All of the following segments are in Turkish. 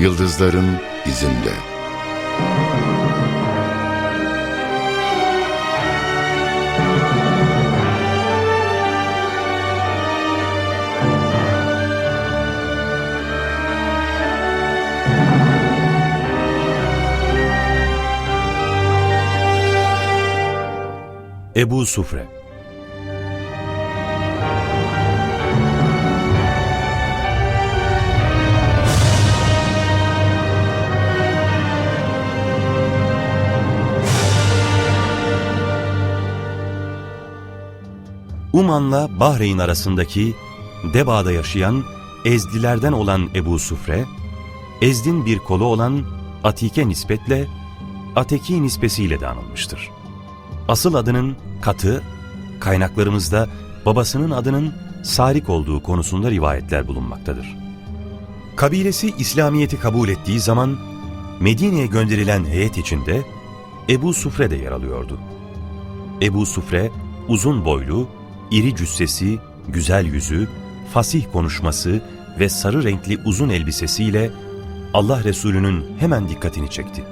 Yıldızların izinde. Ebu Sufre Uman'la Bahreyn arasındaki Deba'da yaşayan Ezdilerden olan Ebu Sufre, Ezd'in bir kolu olan Atike nispetle Ateki nispesiyle de anılmıştır. Asıl adının Katı, kaynaklarımızda babasının adının Sarik olduğu konusunda rivayetler bulunmaktadır. Kabilesi İslamiyet'i kabul ettiği zaman Medine'ye gönderilen heyet içinde Ebu Sufre de yer alıyordu. Ebu Sufre uzun boylu, iri cüssesi, güzel yüzü, fasih konuşması ve sarı renkli uzun elbisesiyle Allah Resulü'nün hemen dikkatini çekti.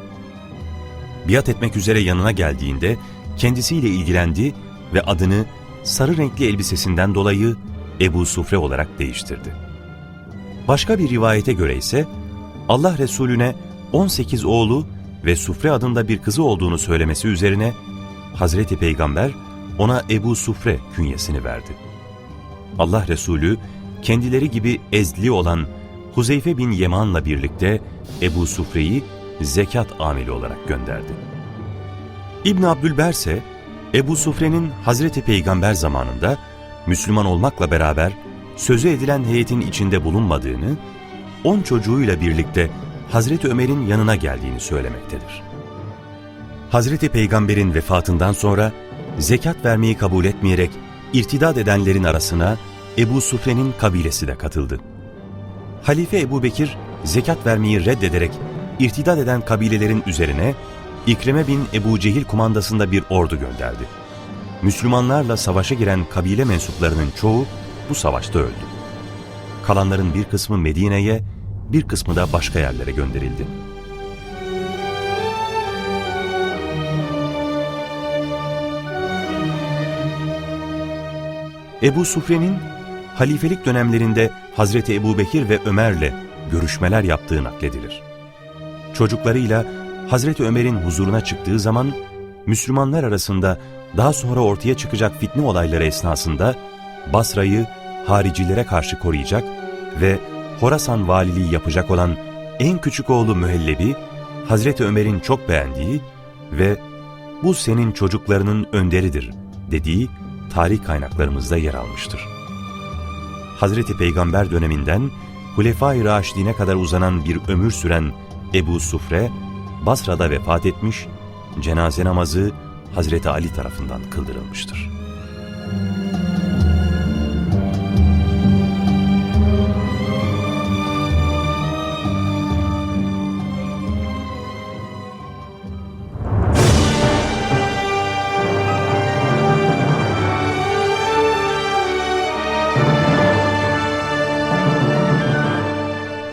Biat etmek üzere yanına geldiğinde kendisiyle ilgilendi ve adını sarı renkli elbisesinden dolayı Ebu Sufre olarak değiştirdi. Başka bir rivayete göre ise Allah Resulüne 18 oğlu ve Sufre adında bir kızı olduğunu söylemesi üzerine Hazreti Peygamber ona Ebu Sufre künyesini verdi. Allah Resulü kendileri gibi ezli olan Huzeyfe bin Yeman'la birlikte Ebu Sufre'yi zekat ameli olarak gönderdi. İbn Abdülber ise Ebu Sufre'nin Hazreti Peygamber zamanında Müslüman olmakla beraber sözü edilen heyetin içinde bulunmadığını, on çocuğuyla birlikte Hazreti Ömer'in yanına geldiğini söylemektedir. Hazreti Peygamber'in vefatından sonra zekat vermeyi kabul etmeyerek irtidat edenlerin arasına Ebu Sufre'nin kabilesi de katıldı. Halife Ebu Bekir zekat vermeyi reddederek irtidat eden kabilelerin üzerine İkrime bin Ebu Cehil kumandasında bir ordu gönderdi. Müslümanlarla savaşa giren kabile mensuplarının çoğu bu savaşta öldü. Kalanların bir kısmı Medine'ye, bir kısmı da başka yerlere gönderildi. Ebu Sufre'nin halifelik dönemlerinde Hazreti Ebu Bekir ve Ömer'le görüşmeler yaptığı nakledilir. Çocuklarıyla Hazreti Ömer'in huzuruna çıktığı zaman Müslümanlar arasında daha sonra ortaya çıkacak fitne olayları esnasında Basra'yı haricilere karşı koruyacak ve Horasan valiliği yapacak olan en küçük oğlu Mühellebi, Hazreti Ömer'in çok beğendiği ve bu senin çocuklarının önderidir dediği tarih kaynaklarımızda yer almıştır. Hazreti Peygamber döneminden Hulefai Raşidine kadar uzanan bir ömür süren Ebu Sufre, Basra'da vefat etmiş, cenaze namazı Hazreti Ali tarafından kıldırılmıştır.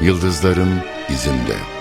Yıldızların izinde.